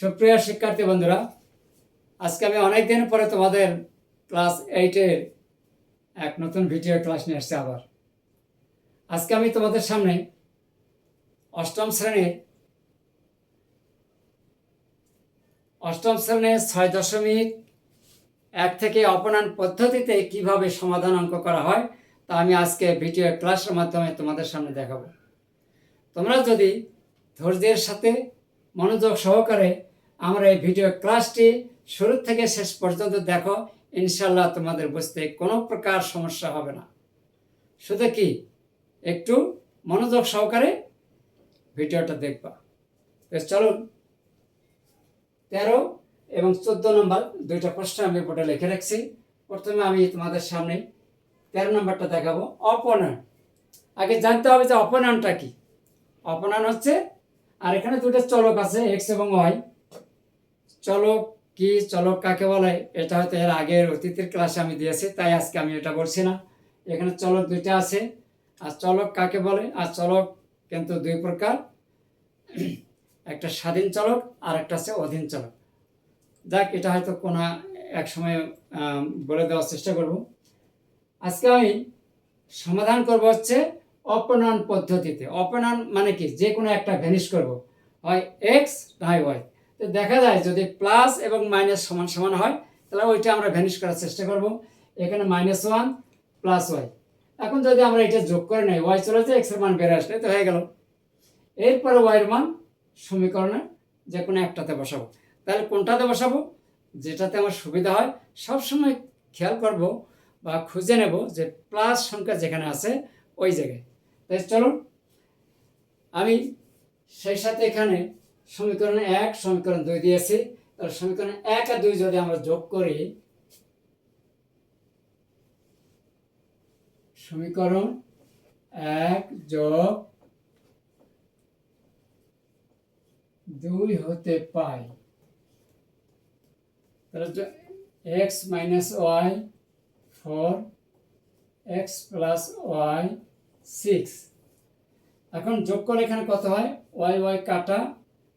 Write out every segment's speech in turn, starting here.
সুপ্রিয় শিক্ষার্থী বন্ধুরা, আজকে আমি অনেক দিন পরে তোমাদের ক্লাস এইটের এক নতুন ভিডিও ক্লাস নিয়ে আসছি আবার। আজকে আমি তোমাদের সামনে অষ্টম শ্রেণির অষ্টম শ্রেণির ছয় দশমিক এক থেকে অপনান পদ্ধতিতে কীভাবে সমাধান অঙ্ক করা হয়, তা আমি আজকে ভিডিও ক্লাসের মাধ্যমে তোমাদের সামনে দেখাবো। তোমরা যদি ধৈর্যের সাথে মনোযোগ সহকারে আমরা এই ভিডিও ক্লাসটি শুরু থেকে শেষ পর্যন্ত দেখো। ইনশাল্লাহ তোমাদের বুঝতে কোনো প্রকার সমস্যা হবে না। শুধু কি? একটু মনোযোগ সহকারে ভিডিওটা দেখবা। চলুন। তেরো এবং চোদ্দ নম্বর দুইটা প্রশ্ন আমি বোর্ডে লিখে রাখছি। প্রথমে আমি তোমাদের সামনে তেরো নম্বরটা দেখাবো। অপনয়ন। আগে জানতে হবে যে অপনয়নটা কি? অপনয়ন হচ্ছে, আর এখানে দুটো চলক আছে এক্স এবং ওয়াই চলক কি চলক কাকে বলে? এটা হয়তো এর আগের অতীতের ক্লাসে আমি দিয়েছি, তাই আজকে আমি এটা বলছি না। এখানে চলক দুইটা আছে। আর চলক কাকে বলে? আর চলক কিন্তু দুই প্রকার। একটা স্বাধীন চলক আর একটা আছে অধীন চলক। যাক, এটা হয়তো কোনো এক সময় বলে দেওয়ার চেষ্টা করব। আজকে আমি সমাধান করব হচ্ছে অপনয়ন পদ্ধতিতে। অপনয়ন মানে কি? যে কোনো একটা ভ্যানিশ করব। হয় এক্স নয় ওয়াই তো দেখা যায় যদি প্লাস এবং মাইনাস সমান সমান হয়, তাহলে ওইটা আমরা ভ্যানিশ করার চেষ্টা করব। এখানে মাইনাস ওয়ান প্লাস ওয়াই এখন যদি আমরা এটা যোগ করে নেই ওয়াই চলে যায় এক্সের মান বেড়ে আসলে তো হয়ে গেল। এরপরে ওয়াইয়ের মান সমীকরণে যে কোনো একটাতে বসাবো। তাহলে কোনটাতে বসাবো? যেটাতে আমার সুবিধা হয়, সবসময় খেয়াল করব বা খুঁজে নেব যে প্লাস সংখ্যা যেখানে আছে, ওই জায়গায়। তাই চলুন, আমি সেই সাথে এখানে সমীকরণ এক, সমীকরণ দুই দিয়েছি। তাহলে সমীকরণ এক আর দুই যদি আমরা যোগ করি, সমীকরণ এক যোগ দুই হতে পাই। তাহলে X minus Y four, X plus Y six. এখন যোগ করে এখানে কত হয়? ওয়াই ওয়াই কাটা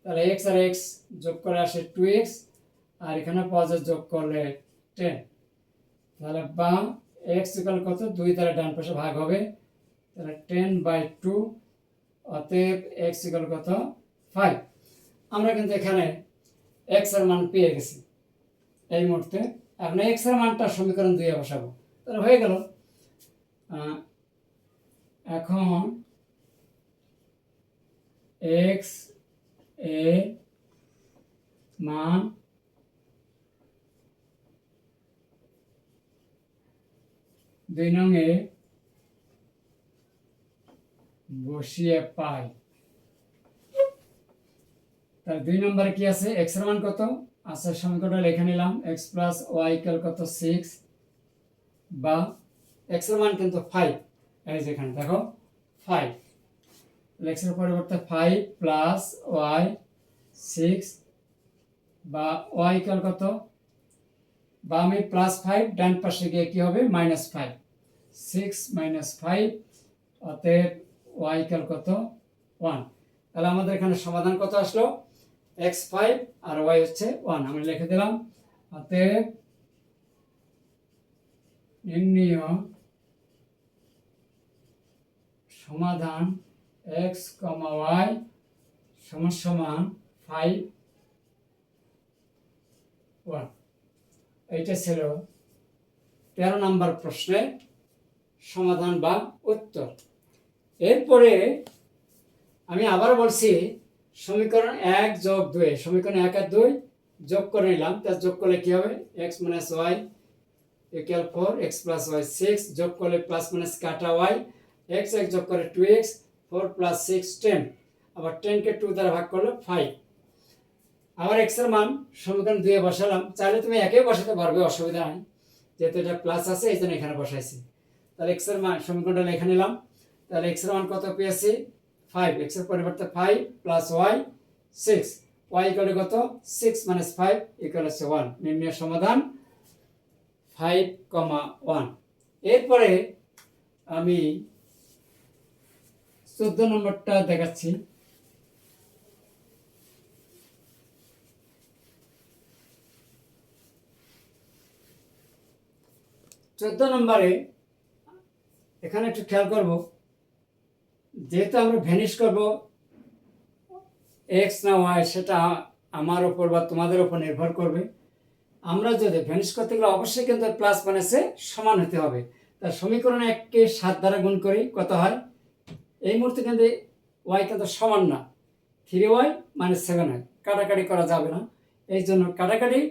তাহলে এক্স আর এক্স যোগ করে আসে টু এক্স আর এখানে যায় যোগ করলে টেন তাহলে বা এক্স ইকাল কত? দুই দ্বারা ডান পাশে ভাগ হবে। তাহলে টেন বাই টু অতএব এক্স ইকাল কত? ফাইভ আমরা কিন্তু এখানে এক্সের মান পেয়ে গেছি। এই মুহূর্তে এখন এক্সের মানটা সমীকরণ দুইয়ে বসাবো। তাহলে হয়ে গেল। এখন এক্স এ মান দুই নঙে বসিয়ে পাই। তাহলে দুই নম্বরে কি আছে? এক্সের মান কত? আছে সমীকরণটা লিখে নিলাম। এক্স প্লাস ওয়াই ইকাল কত? সিক্স বা এক্সের মান কিন্তু ফাইভ এই যেখানে দেখো ফাইভ এক্সের পরিবর্তে ফাইভ প্লাস ওয়াই সিক্স বা ওয়াই ইকাল কত? বা আমি প্লাস ফাইভ ডান পাশে গিয়ে কি হবে? Minus five six minus five অতএব ওয়াই ইকাল কত? ওয়ান তাহলে আমাদের এখানে সমাধান কত আসলো? এক্স ফাইভ আর ওয়াই হচ্ছে ওয়ান আমি লিখে দিলাম। অতএব নির্ণীয় সমাধান এক্স কমা ওয়াই সমান ফাইভ ওয়ান এইটা ছিল তেরো নম্বর প্রশ্নের সমাধান বা উত্তর। এরপরে আমি আবার বলছি, সমীকরণ এক যোগ দুই, সমীকরণ এক আর দুই যোগ করে নিলাম, তা যোগ করলে কি হবে? X minus y equal four x plus y six যোগ করলে প্লাস মাইনাস কাটা ওয়াই এক্স এক যোগ করে two x four plus six ten. আবার টেনকে টু দ্বারা ভাগ করলে ফাইভ আবার এক্সের মান সমীকরণ দুয়ে বসালাম। চাইলে তুমি একে বসাতে পারবে, অসুবিধা নেই। যেহেতু এটা প্লাস আছে, এই জন্য এখানে বসাইছি। তাহলে এক্সের মান সমীকরণটা লিখে নিলাম। তাহলে এক্সের মান কত পেয়েছি? ফাইভ এক্সের পরিবর্তে five plus y six y equal কত? সিক্স মাইনাস ফাইভ ইকুয়াল হচ্ছে ওয়ান নির্ণয় সমাধান ফাইভ কমা ওয়ান এরপরে আমি চোদ্দ নম্বরটা দেখাচ্ছি। চোদ্দ নম্বরে এখানে একটু খেয়াল করব। যেহেতু আমরা ভ্যানিশ করব এক্স না ওয়াই সেটা আমার ওপর বা তোমাদের ওপর নির্ভর করবে। আমরা যদি ভ্যানিশ করতে গেলে অবশ্যই কিন্তু প্লাস মানে সে সমান হতে হবে। তার সমীকরণে এককে সাত দ্বারা গুণ করি, কত হয়? এই মুহূর্তে কিন্তু ওয়াই কিন্তু সমান না। থ্রি ওয়াই মাইনাস সেভেন হয়। কাটাকাটি করা যাবে না। এই জন্য কাটাকাটি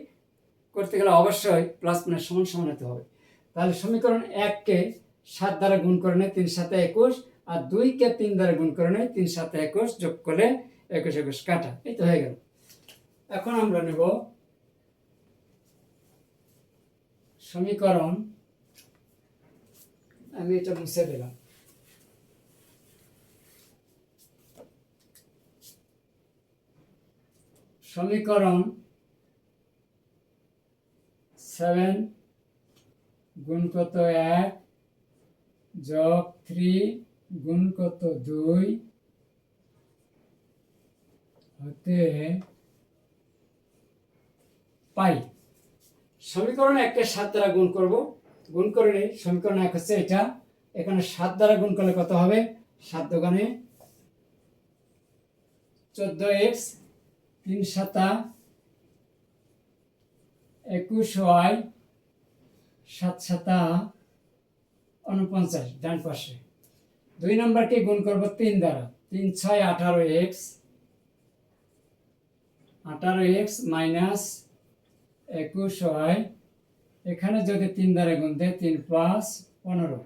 করতে গেলে অবশ্যই প্লাস মাইনাস সমান সমান হতে হবে। তাহলে সমীকরণ এককে সাত দ্বারা গুণ করে নেয়, তিন সাথে একুশ। আর দুইকে তিন দ্বারা গুণ করে নেয়, তিন সাথে একুশ যোগ করলে একুশ একুশ কাটা। এই তো হয়ে গেল। এখন আমরা নেব সমীকরণ। আমি এটা মুছে দিলাম। সমীকরণ সেভেন গুণ কত এক যোগ থ্রি গুণ কত দুই হতে পাই। সমীকরণ একটা সাত দ্বারা গুণ করব। গুণ করে নিই, সমীকরণ এক হচ্ছে এটা। এখানে সাত দ্বারা গুণ করলে কত হবে? সাত দোকানে চোদ্দ এক্স তিন সাতা, একুশ ওয়াই, সাত সাতা উনপঞ্চাশ ডান পাশে। দুই নম্বরকে গুণ করব তিন দ্বারা। তিন ছয় আঠারো এক্স আঠারো এক্স মাইনাস একুশ ওয়াই, এখানে যদি তিন দ্বারা গুণ দেয় তিন পাঁচ পনেরো।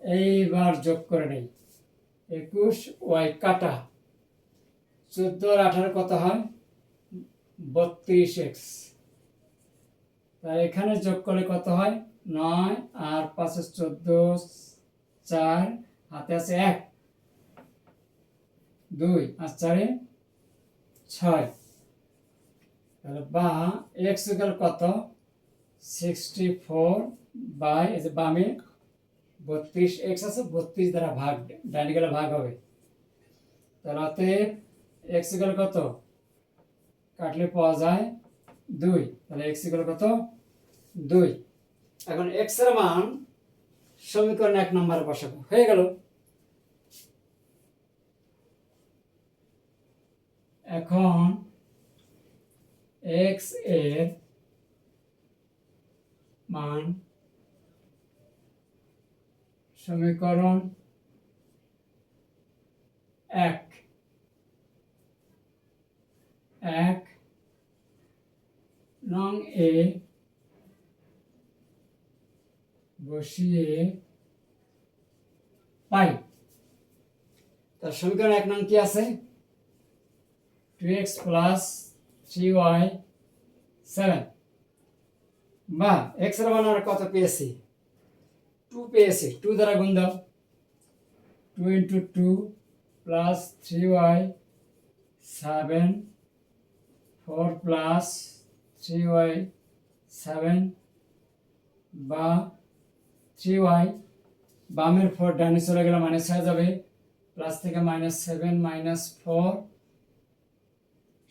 এইবার যোগ করে নেই। একুশ ওয়াই কাটা। চোদ্দ আর আঠারো কত হয়? বত্রিশ এক্স। তার এখানে যোগ করলে কত হয়? নয় আর পাঁচে চোদ্দ, চার, হাতে আছে এক। দুই আর চারে ছয়। তাহলে বা এক্স কত? সিক্সটি ফোর বাই এই যে বামে বত্রিশ এক্স আছে, বত্রিশ দ্বারা ভাগ ডাইনি গেলে ভাগ হবে। তাহলে অতএব এক্স গেল কত? কাটলে পাওয়া যায় দুই। তাহলে এক্স গেল কত? দুই। এখন এক্সের মান সমীকরণ এক নম্বরে বসাবো। হয়ে গেল। এখন এক্সের মান সমীকরণ এক। এক, নং এ বসিয়ে পাই। তার সমীকরণ এক নং কি আছে? Two x plus three y seven বা এক্সের মান কত পেয়েছি? টু পেয়েছি। টু দ্বারা গুণ দাও। Two into two plus three y seven four plus three y seven বা থ্রি ওয়াই বামের ফোর ডানে চলে গেলে মাইনাস হয়ে যাবে। প্লাস থেকে মাইনাস সেভেন মাইনাস ফোর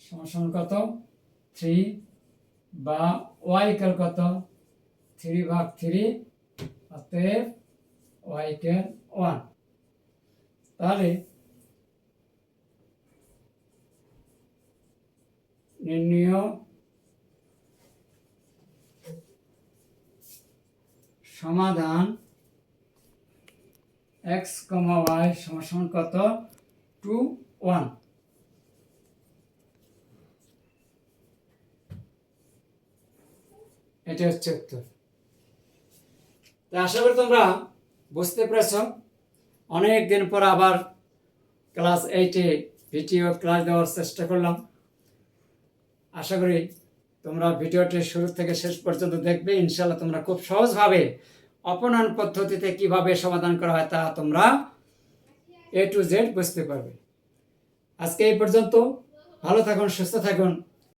সমান কত? থ্রি বা ওয়াই ইকাল কত? থ্রি ভাগ থ্রি অতএব ওয়াই ইকাল ওয়ান তাহলে নির্ণয় সমাধান এক্স কমা ওয়াই সমান কত? টু ওয়ান এটা হচ্ছে উত্তর। তো আশা করি তোমরা বুঝতে পেরেছ। অনেক দিন পর আবার ক্লাস এইটে ভিডিও ক্লাস দেওয়ার চেষ্টা করলাম। আশা করি তোমরা ভিডিওটি শুরু থেকে শেষ পর্যন্ত দেখবে। ইনশাল্লাহ তোমরা খুব সহজভাবে অপনয়ন পদ্ধতিতে কীভাবে সমাধান করা হয় তা তোমরা এ টু জেড বুঝতে পারবে। আজকে এই পর্যন্ত। ভালো থাকুন, সুস্থ থাকুন।